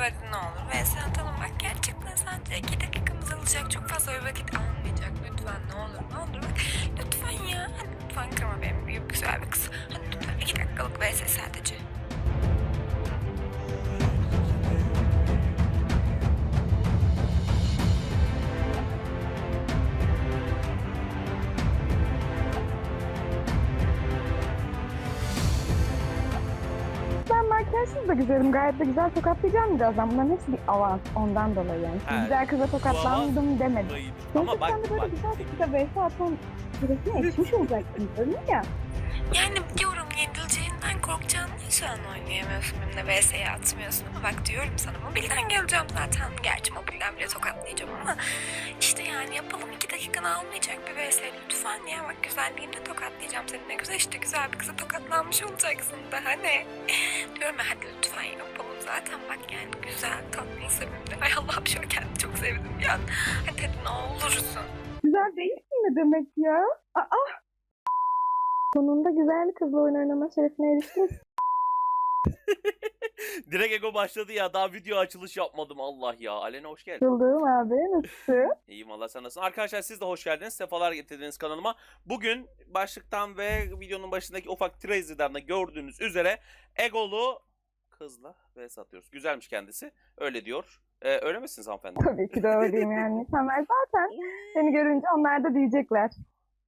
hadi ne olur. Ve sen atalım bak gerçekten sadece iki dakikamız alacak. Çok fazla bir vakit almayacak. Lütfen ne olur ne olur bak. Lütfen ya. Hadi lütfen kırma benim büyük güzel bir kız. Hadi lütfen iki dakikalık vs sadece. Makyajsız da güzelim. Gayet de güzel tokatlayacağım birazdan. Bunların hepsi bir avans. Ondan dolayı yani. Ha, güzel kıza tokatlandım demedim. Bak sen de böyle bak. güzel bir kıza vs atan süresini geçmiş olacaksın. Öyle mi ya? Yani diyorum yenileceğinden korkacağın an oynayamıyorsun benimle vs'ye atmıyorsun ama bak diyorum sana mobilden geleceğim zaten. Gerçi mobilden bile tokatlayacağım ama işte yani yapalım iki dakikanı almayacak bir vs lütfen ya bak güzelliğimle tokatlayacağım seni ne güzel işte güzel bir kıza tokatlanmış olacaksın daha ne. diyorum ya hadi lütfen yapalım zaten bak yani güzel tatlı sevimli. Ay Allah'ım an kendimi çok sevdim ya. Hadi hadi ne olursun. Güzel değilsin ne demek ya? Aa! Sonunda güzel kızla oyun oynama şerefine eriştiniz. Direkt ego başladı ya. Daha video açılış yapmadım Allah ya. Alena hoş geldin. Yıldırım abi nasıl? İyiyim Allah sen nasılsın? Arkadaşlar siz de hoş geldiniz. Sefalar getirdiniz kanalıma. Bugün başlıktan ve videonun başındaki ufak teaser'dan da gördüğünüz üzere egolu kızla ve satıyoruz. Güzelmiş kendisi. Öyle diyor. Ee, öyle misiniz hanımefendi? Tabii ki de öyleyim yani. İnsanlar zaten seni görünce onlar da diyecekler.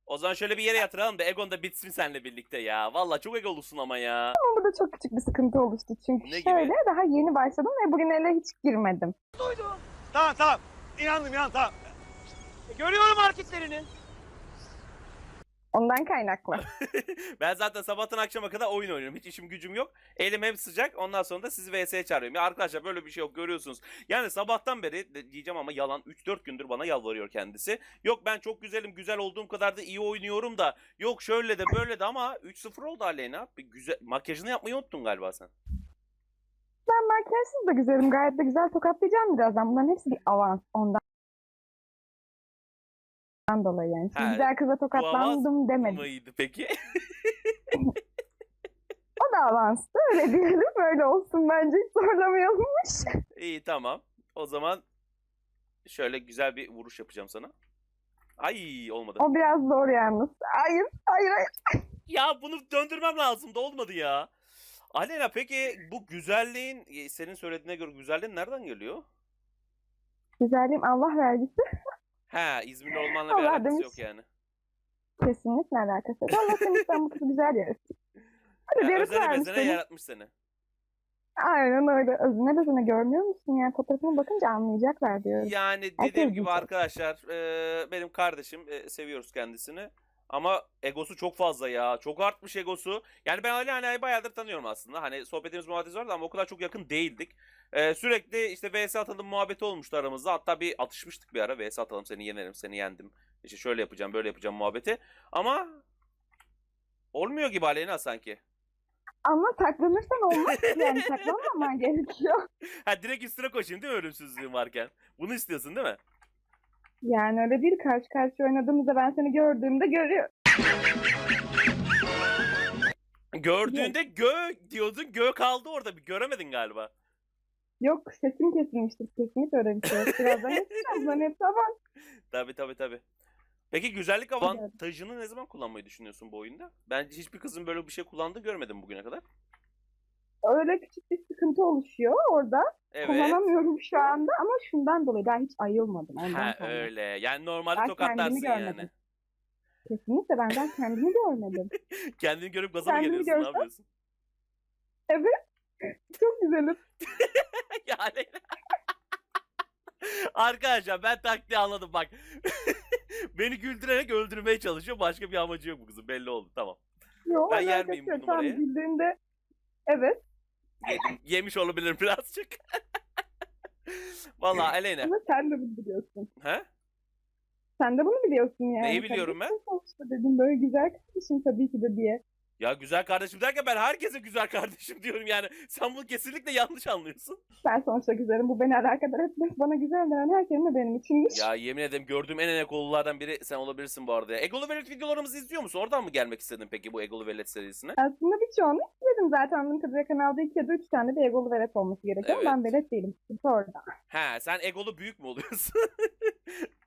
O zaman şöyle bir yere yatıralım da Egon da bitsin seninle birlikte ya. Valla çok egolusun ama ya. Ama burada çok küçük bir sıkıntı oluştu. Çünkü Ne gibi? şöyle daha yeni başladım ve bugün ele hiç girmedim. Tamam tamam. İnandım inan tamam. E, Görüyorum hareketlerini. Ondan kaynaklı. ben zaten sabahtan akşama kadar oyun oynuyorum. Hiç işim gücüm yok. Elim hep sıcak. Ondan sonra da sizi VS'ye çağırıyorum. Ya arkadaşlar böyle bir şey yok görüyorsunuz. Yani sabahtan beri diyeceğim ama yalan 3-4 gündür bana yalvarıyor kendisi. Yok ben çok güzelim. Güzel olduğum kadar da iyi oynuyorum da. Yok şöyle de böyle de ama 3-0 oldu Aleyna. Bir güzel makyajını yapmayı unuttun galiba sen. Ben makyajsız da güzelim. Gayet de güzel tokatlayacağım birazdan. Bunların hepsi bir avans. Ondan dolayı yani. Şimdi Ha, güzel kıza tokatlandım demedim. Mıydı peki? O da avanstı. Öyle diyelim. Öyle olsun bence. Hiç zorlamayalımmış. İyi tamam. O zaman şöyle güzel bir vuruş yapacağım sana. Ay olmadı. O biraz zor yalnız. Hayır. Hayır. hayır. Ya bunu döndürmem lazım da olmadı ya. Alena peki bu güzelliğin e, senin söylediğine göre güzelliğin nereden geliyor? Güzelliğim Allah vergisi. He İzmirli olmanla bir Allah alakası demiş. yok yani. Kesinlikle alakası yok. Allah seni sen bu kızı güzel yaratır. Hadi Ya, bir özene vermiş bezene seni. yaratmış seni. Aynen öyle. Özüne bezine görmüyor musun? Yani fotoğrafına bakınca anlayacaklar diyorum. Yani Herkes dediğim gibi güzel. arkadaşlar e, benim kardeşim e, seviyoruz kendisini. Ama egosu çok fazla ya. Çok artmış egosu. Yani ben Alena'yı bayağıdır tanıyorum aslında. Hani sohbetimiz muhabbetimiz vardı ama o kadar çok yakın değildik. E, sürekli işte vs atalım muhabbeti olmuştu aramızda. Hatta bir atışmıştık bir ara. vs atalım seni yenerim seni yendim. İşte şöyle yapacağım böyle yapacağım muhabbeti. Ama olmuyor gibi Alena sanki. Ama saklanırsan olmaz. Yani saklanmaman gerekiyor. Ha direkt üstüne koşayım değil mi ölümsüzlüğüm varken? Bunu istiyorsun değil mi? Yani öyle değil. Karşı karşıya oynadığımızda ben seni gördüğümde görüyor. Gördüğünde gö diyordun gö kaldı orada bir göremedin galiba. Yok sesim kesilmiştir. Kesinlikle öyle bir şey. Birazdan yapacağım. Bunların hepsi avans. Tabi tabi tabi. Peki güzellik avantajını ne zaman kullanmayı düşünüyorsun bu oyunda? Ben hiçbir kızın böyle bir şey kullandığı görmedim bugüne kadar. Öyle küçük bir sıkıntı oluşuyor orada. Evet. Kullanamıyorum şu anda ama şundan dolayı daha hiç ayılmadım. Ondan Ha sonra. öyle. Yani normalde Ben tokatlarsın yani. Kesinlikle benden kendimi görmedim. Kendini görüp gaza mı geliyorsun? Ne yapıyorsun? Çok güzelim. yani. Arkadaşlar ben taktiği anladım bak. Beni güldürerek öldürmeye çalışıyor. Başka bir amacı yok bu kızın. Belli oldu. Tamam. Yo, Ben yer miyim bu yok. Tam numarayı? bildiğinde evet. Yedim. Yemiş olabilir birazcık. Vallahi Aleyna. Ama sen de bunu biliyorsun. He? Sen de bunu biliyorsun yani. Neyi biliyorum ben? Sonuçta dedim böyle güzel kardeşim tabii ki de diye. Ya güzel kardeşim derken ben herkese güzel kardeşim diyorum yani. Sen bunu kesinlikle yanlış anlıyorsun. Ben sonuçta güzelim. Bu beni alakadar etmez. Bana güzel veren herkesin de benim içindir. Ya yemin ederim gördüğüm en egolulardan biri sen olabilirsin bu arada. ya. Egolu Velet videolarımızı izliyor musun? Oradan mı gelmek istedin peki bu Egolu Velet serisine? Aslında birçoğunu izledim zaten onun Kadir kanalda iki ya da üç tane de egolu velet olması gerekiyor. ama Ben Evet. velet değilim. Orada. He sen egolu büyük mü oluyorsun?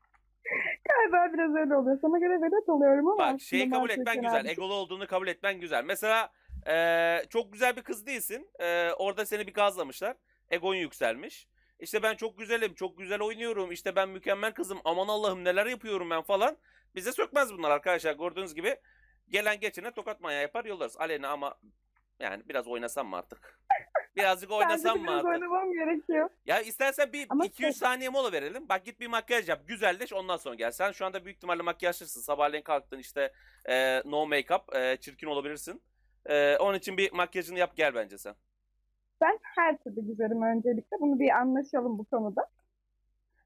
Galiba biraz öyle oluyor. Sana göre velet oluyorum ama Bak şeyi kabul etmen güzel. fena Egolu olduğunu kabul etmen güzel. Mesela eee, çok güzel bir kız değilsin. Eee, orada seni bir gazlamışlar. Egon yükselmiş. İşte ben çok güzelim, çok güzel oynuyorum. İşte ben mükemmel kızım. Aman Allah'ım neler yapıyorum ben falan. Bize sökmez bunlar arkadaşlar. Gördüğünüz gibi gelen geçene tokat manyağı yapar yollarız. Aleyna ama yani biraz oynasam mı artık? Birazcık oynasam mı artık? oynamam gerekiyor. Ya istersen bir Ama 200 şey- saniye mola verelim. Bak git bir makyaj yap. Güzelleş ondan sonra gel. Sen şu anda büyük ihtimalle makyajlısın. Sabahleyin kalktın işte e, no make-up. e, çirkin olabilirsin. E, onun için bir makyajını yap gel bence sen. Ben her türlü güzelim öncelikle. Bunu bir anlaşalım bu konuda.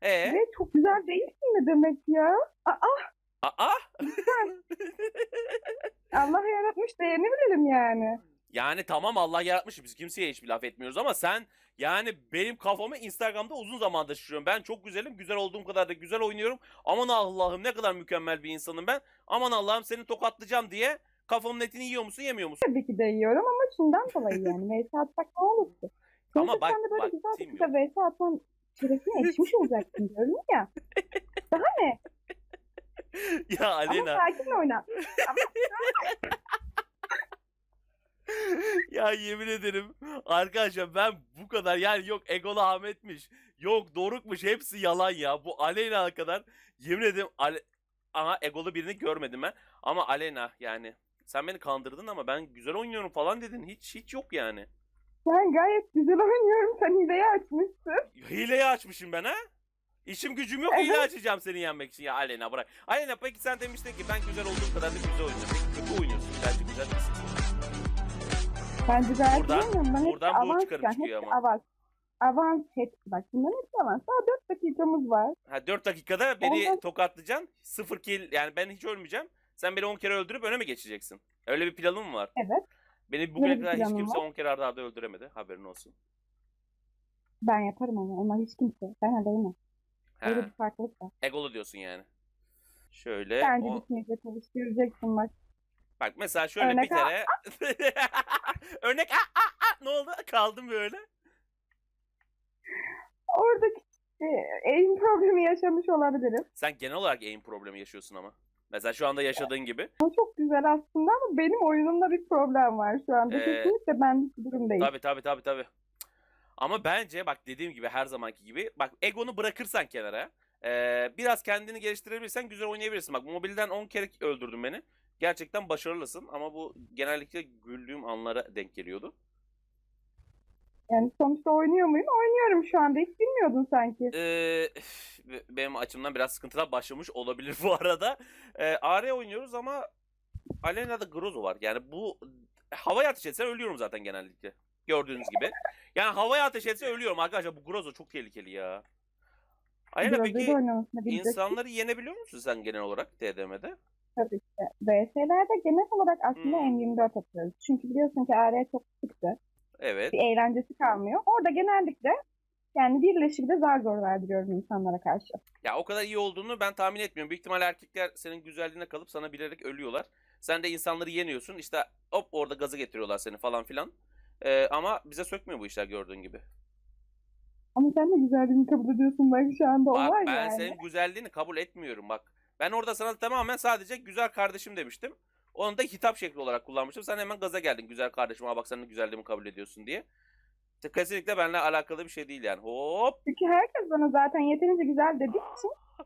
E Ve çok güzel değilsin ne demek ya? Aa, Aa! Allah yaratmış değerini bilelim yani. Yani tamam Allah yaratmış. Biz kimseye hiçbir laf etmiyoruz ama sen yani benim kafamı Instagram'da uzun zamandır şişiriyorum. Ben çok güzelim. Güzel olduğum kadar da güzel oynuyorum. Aman Allah'ım ne kadar mükemmel bir insanım ben. Aman Allah'ım seni tokatlayacağım diye kafamın etini yiyor musun yemiyor musun? Tabii ki de yiyorum ama şundan dolayı yani. Veysi atsak ne olur ki? Ama Sonuçta bak- sen de böyle bak, güzel bir veysi atman şerefine erişmiş olacaksın diyorum ya. ya Ama Aleyna. sakin oyna. ya yemin ederim arkadaşlar ben bu kadar yani yok Egolu Ahmet'miş yok Doruk'muş hepsi yalan ya bu Aleyna kadar yemin ederim Ale... Aha Egolu birini görmedim ben ama Aleyna yani sen beni kandırdın ama ben güzel oynuyorum falan dedin hiç hiç yok yani. Ben gayet güzel oynuyorum. Sen hileyi açmışsın. Hileyi açmışım ben ha? İşim gücüm yok hile açacağım seni yenmek için ya Aleyna bırak. Aleyna peki sen demiştin ki ben güzel olduğum kadar da güzel oynuyorum. Peki kötü oynuyorsun bence güzel değilsin. Gayet Buradan- iyi oynuyorum. Ben hepsi buradan bu avans çıkarım yani. çıkıyor Hepsi ama. avans. Avans hepsi bak. Bunların hepsi avans. Daha 4 dakikamız var. Ha 4 dakikada beni Ondan- tokatlayacaksın. 0 kill yani ben hiç ölmeyeceğim. Sen beni 10 kere öldürüp öne mi geçeceksin? Öyle bir planın mı var? Evet. Beni bugüne bir kadar hiç planım kimse var. 10 kere arda arda öldüremedi. Haberin olsun. Ben yaparım onu. Ama hiç kimse. Ben adayım. Öyle Ha, bir farklılık var. egolu diyorsun yani. Şöyle. Bence o- bitmeyecek çalış. Göreceksin bak. Bak mesela şöyle Örnek bir kere. Örnek. Aa, aa, aa, ne oldu? Kaldım böyle. Oradaki e, eğim problemi yaşamış olabilirim. Sen genel olarak aim problemi yaşıyorsun ama. Mesela şu anda yaşadığın gibi. O çok güzel aslında ama benim oyunumda bir problem var şu anda. Ee, Kesinlikle benlik bir durum değil. Tabii tabii tabii tabii. Ama bence bak dediğim gibi her zamanki gibi bak egonu bırakırsan kenara eee, biraz kendini geliştirebilirsen güzel oynayabilirsin. Bak mobilden 10 kere öldürdün beni. Gerçekten başarılısın ama bu genellikle güldüğüm anlara denk geliyordu. Yani sonuçta oynuyor muyum? Oynuyorum şu anda. Hiç bilmiyordun sanki. Eee, benim açımdan biraz sıkıntılar başlamış olabilir bu arada. Eee AR oynuyoruz ama Alena'da Grozo var. Yani bu havaya ateş etse ölüyorum zaten genellikle. Gördüğünüz gibi. Yani havaya ateş etse ölüyorum arkadaşlar. Bu Grozo çok tehlikeli ya. Alena peki oynamasını insanları yenebiliyor musun sen genel olarak TDM'de? Tabii ki. VS'lerde genel olarak aslında Hmm. M24 atıyoruz. Çünkü biliyorsun ki AR çok sıktı. Evet. Bir eğlencesi kalmıyor. Orada genellikle yani birleşik de zar zor verdiriyorum insanlara karşı. Ya o kadar iyi olduğunu ben tahmin etmiyorum. Büyük ihtimalle erkekler senin güzelliğine kalıp sana bilerek ölüyorlar. Sen de insanları yeniyorsun. İşte hop orada gazı getiriyorlar seni falan filan. Ee, ama bize sökmüyor bu işler gördüğün gibi. Ama sen de güzelliğini kabul ediyorsun bak şu anda o var ben yani. senin güzelliğini kabul etmiyorum bak. Ben orada sana tamamen sadece güzel kardeşim demiştim. Onu da hitap şekli olarak kullanmıştım. Sen hemen gaza geldin güzel kardeşim. Aa bak senin güzelliğimi kabul ediyorsun diye. Kesinlikle benimle alakalı bir şey değil yani. Hop. Çünkü herkes bana zaten yeterince güzel dediği için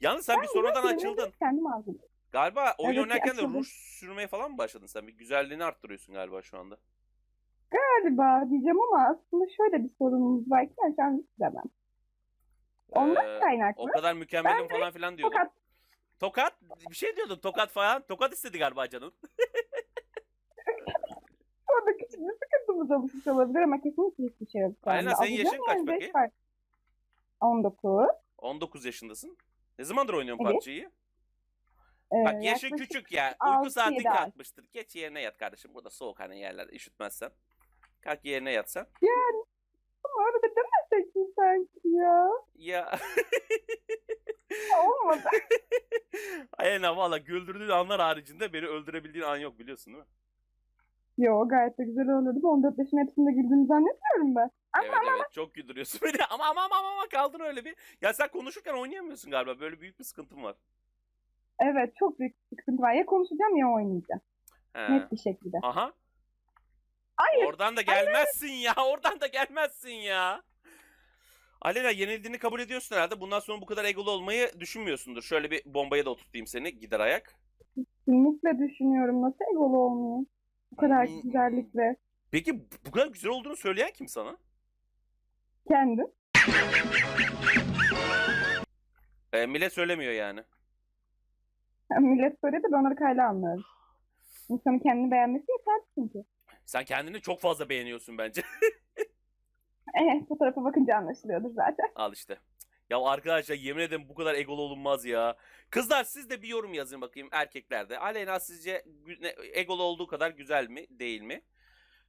Yalnız sen bir sonradan açıldın. kendim aldım. Galiba oyun Evet, oynarken de ruj sürmeye falan mı başladın sen? Bir güzelliğini arttırıyorsun galiba şu anda. Galiba diyeceğim ama aslında şöyle bir sorunumuz var ki ben hiç demem. Ondan Ee, kaynaklı. O kadar mükemmelim Ben falan filan diyordun. Fakat Tokat bir şey diyordun tokat falan. Tokat istedi galiba canın. orada küçük bir sıkıntımız oluşmuş olabilir ama kesinlikle hiçbir şey yok. şu Aynen, anda. senin yaşın kaç yani, peki? var. 19. 19 yaşındasın. Ne zamandır oynuyorsun Evet. PUBG'yi? Ee, Bak yaşın yaklaşık küçük ya. altı, Uyku saatin yedi ay. kalkmıştır. Geç yerine yat kardeşim. Burada soğuk hani yerlerde üşütmezsen. Kalk yerine yat sen. Ama öyle de demesek mi sanki ya? Ya. Olmadı. Aynen valla güldürdüğün anlar haricinde beni öldürebildiğin an yok biliyorsun değil mi? Yo gayet de güzel oynadım. 14 yaşın hepsinde güldüğümü zannetmiyorum ben. Ama Evet evet çok güldürüyorsun beni ama ama ama ama, ama kaldın öyle bir. Ya sen konuşurken oynayamıyorsun galiba. Böyle büyük bir sıkıntın var. evet çok büyük bir sıkıntı var. Ya konuşacağım ya oynayacağım. He. Net bir şekilde. Aha. Hayır. Oradan da gelmezsin ya. Oradan da gelmezsin ya. Alena yenildiğini kabul ediyorsun herhalde. Bundan sonra bu kadar egolu olmayı düşünmüyorsundur. Şöyle bir bombaya da oturtayım seni. Gider ayak. Kesinlikle düşünüyorum. Nasıl egolu olmayayım? Bu kadar Hmm. güzellikle. Peki bu- kadar güzel olduğunu söyleyen kim sana? Kendim. Ee, millet söylemiyor yani. Millet söyledi ben onları kayda almıyorum. İnsanın kendini beğenmesi yeter çünkü. Sen kendini çok fazla beğeniyorsun bence. Eh, fotoğrafa bakınca anlaşılıyordur zaten. Al işte. Ya arkadaşlar yemin ederim bu kadar egolu olunmaz ya. Kızlar siz de bir yorum yazın bakayım erkeklerde. Aleyna sizce ne- egolu olduğu kadar güzel mi değil mi?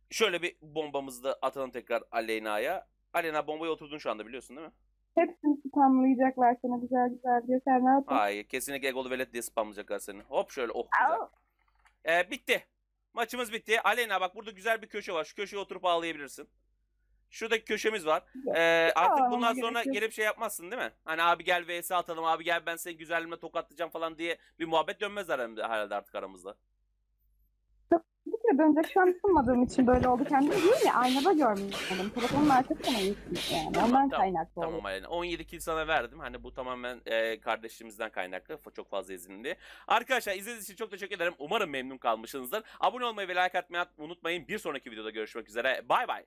Şöyle bir bombamızı da atalım tekrar Aleyna'ya. Aleyna bombaya oturdun şu anda biliyorsun değil mi? Hepsini spamlayacaklar sana güzel güzel diyor. Sen rahat ol. Hayır kesinlikle egolu velet diye spamlayacaklar seni. Hop şöyle oh güzel. Au. Ee, bitti. Maçımız bitti. Aleyna bak burada güzel bir köşe var. Şu köşeye oturup ağlayabilirsin. Şuradaki köşemiz var. Ee, artık Ağlamama bundan sonra yok. gelip şey yapmazsın değil mi? Hani abi gel vs atalım abi gel ben seni güzelliğimle tokatlayacağım falan diye bir muhabbet dönmez herhalde, herhalde artık aramızda. Bir kere dönecek şu an ısınmadığım için böyle oldu. Kendimi diyorum ya aynada görmedim. Telefonun arkasına gitmiş yani. Tamam, Ondan tamam, kaynaklı Tamam oldu. Aleyna. 17 kill sana verdim. Hani bu tamamen e, kardeşimizden kaynaklı. Çok fazla izlenildi. Arkadaşlar izlediğiniz için çok teşekkür ederim. Umarım memnun kalmışsınızdır. Abone olmayı ve like atmayı unutmayın. Bir sonraki videoda görüşmek üzere. Bay bay.